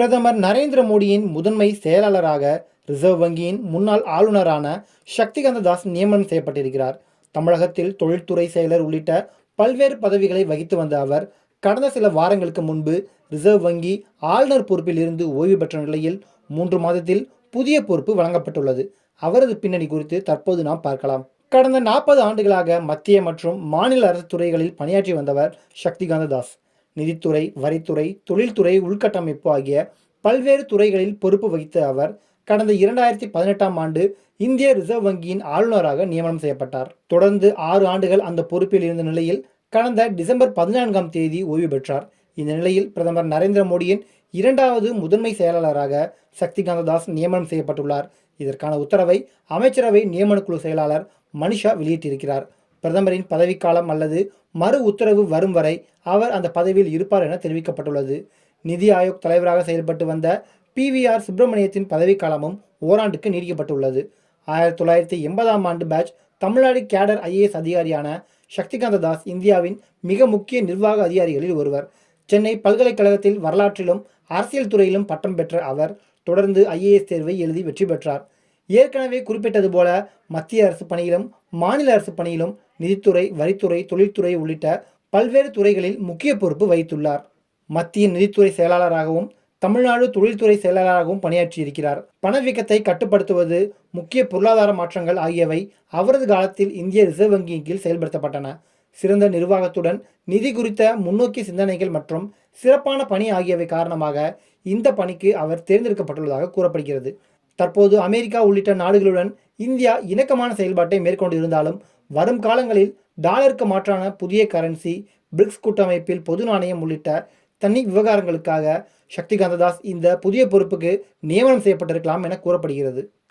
பிரதமர் நரேந்திர மோடியின் முதன்மை செயலாளராக ரிசர்வ் வங்கியின் முன்னாள் ஆளுநரான சக்திகாந்த தாஸ் நியமனம் செய்யப்பட்டிருக்கிறார். தமிழகத்தில் தொழில்துறை செயலர் உள்ளிட்ட பல்வேறு பதவிகளை வகித்து வந்த அவர் கடந்த சில வாரங்களுக்கு முன்பு ரிசர்வ் வங்கி ஆளுநர் பொறுப்பில் இருந்து ஓய்வு பெற்ற நிலையில் மூன்று மாதத்தில் புதிய பொறுப்பு வழங்கப்பட்டுள்ளது. அவரது பின்னணி குறித்து தற்போது நாம் பார்க்கலாம். கடந்த நாற்பது ஆண்டுகளாக மத்திய மற்றும் மாநில அரசு துறைகளில் பணியாற்றி வந்தவர் சக்திகாந்த தாஸ் நிதித்துறை வரித்துறை தொழில்துறை உள்கட்டமைப்பு ஆகிய பல்வேறு துறைகளில் பொறுப்பு வகித்த அவர் கடந்த இரண்டாயிரத்தி பதினெட்டாம் ஆண்டு இந்திய ரிசர்வ் வங்கியின் ஆளுநராக நியமனம் செய்யப்பட்டார். தொடர்ந்து ஆறு ஆண்டுகள் அந்த பொறுப்பில் இருந்த நிலையில் கடந்த டிசம்பர் பதினான்காம் தேதி ஓய்வு பெற்றார். இந்த நிலையில் பிரதமர் நரேந்திர மோடியின் இரண்டாவது முதன்மை செயலாளராக சக்திகாந்த தாஸ் நியமனம் செய்யப்பட்டுள்ளார். இதற்கான உத்தரவை அமைச்சரவை நியமனக்குழு செயலாளர் மனிஷா வெளியிட்டிருக்கிறார். பிரதமரின் பதவிக்காலம் அல்லது மறு உத்தரவு வரும் வரை அவர் அந்த பதவியில் இருப்பார் என தெரிவிக்கப்பட்டுள்ளது. நிதி ஆயோக் தலைவராக செயல்பட்டு வந்த பிவிஆர் சுப்பிரமணியத்தின் பதவிக்காலமும் ஓராண்டுக்கு நீடிக்கப்பட்டுள்ளது. ஆயிரத்தி தொள்ளாயிரத்தி எண்பதாம் ஆண்டு பேட்ச் தமிழ்நாடு கேடர் ஐஏஎஸ் அதிகாரியான சக்திகாந்த தாஸ் இந்தியாவின் மிக முக்கிய நிர்வாக அதிகாரிகளில் ஒருவர். சென்னை பல்கலைக்கழகத்தில் வரலாற்றிலும் அரசியல் துறையிலும் பட்டம் பெற்ற அவர் தொடர்ந்து ஐஏஎஸ் தேர்வை எழுதி வெற்றி பெற்றார். ஏற்கனவே குறிப்பிட்டது போல மத்திய அரசு பணியிலும் மாநில அரசு பணியிலும் நிதித்துறை வரித்துறை தொழில்துறை உள்ளிட்ட பல்வேறு துறைகளில் முக்கிய பொறுப்பு வகித்துள்ளார். மத்திய நிதித்துறை செயலாளராகவும் தமிழ்நாடு தொழில்துறை செயலாளராகவும் பணியாற்றியிருக்கிறார். பணவீக்கத்தை கட்டுப்படுத்துவது முக்கிய பொருளாதார மாற்றங்கள் ஆகியவை அவரது காலத்தில் இந்திய ரிசர்வ் வங்கியின் கீழ் செயல்படுத்தப்பட்டன. சிறந்த நிர்வாகத்துடன் நிதி குறித்த முன்னோக்கிய சிந்தனைகள் மற்றும் சிறப்பான பணி ஆகியவை காரணமாக இந்த பணிக்கு அவர் தேர்ந்தெடுக்கப்பட்டுள்ளதாக கூறப்படுகிறது. தற்போது அமெரிக்கா உள்ளிட்ட நாடுகளுடன் இந்தியா இணக்கமான செயல்பாட்டை மேற்கொண்டு இருந்தாலும் வரும் காலங்களில் டாலருக்கு மாற்றான புதிய கரன்சி பிரிக்ஸ் கூட்டமைப்பில் பொது நாணயம் உள்ளிட்ட தனி விவகாரங்களுக்காக சக்திகாந்த தாஸ் இந்த புதிய பொறுப்புக்கு நியமனம் செய்யப்பட்டிருக்கலாம் என கூறப்படுகிறது.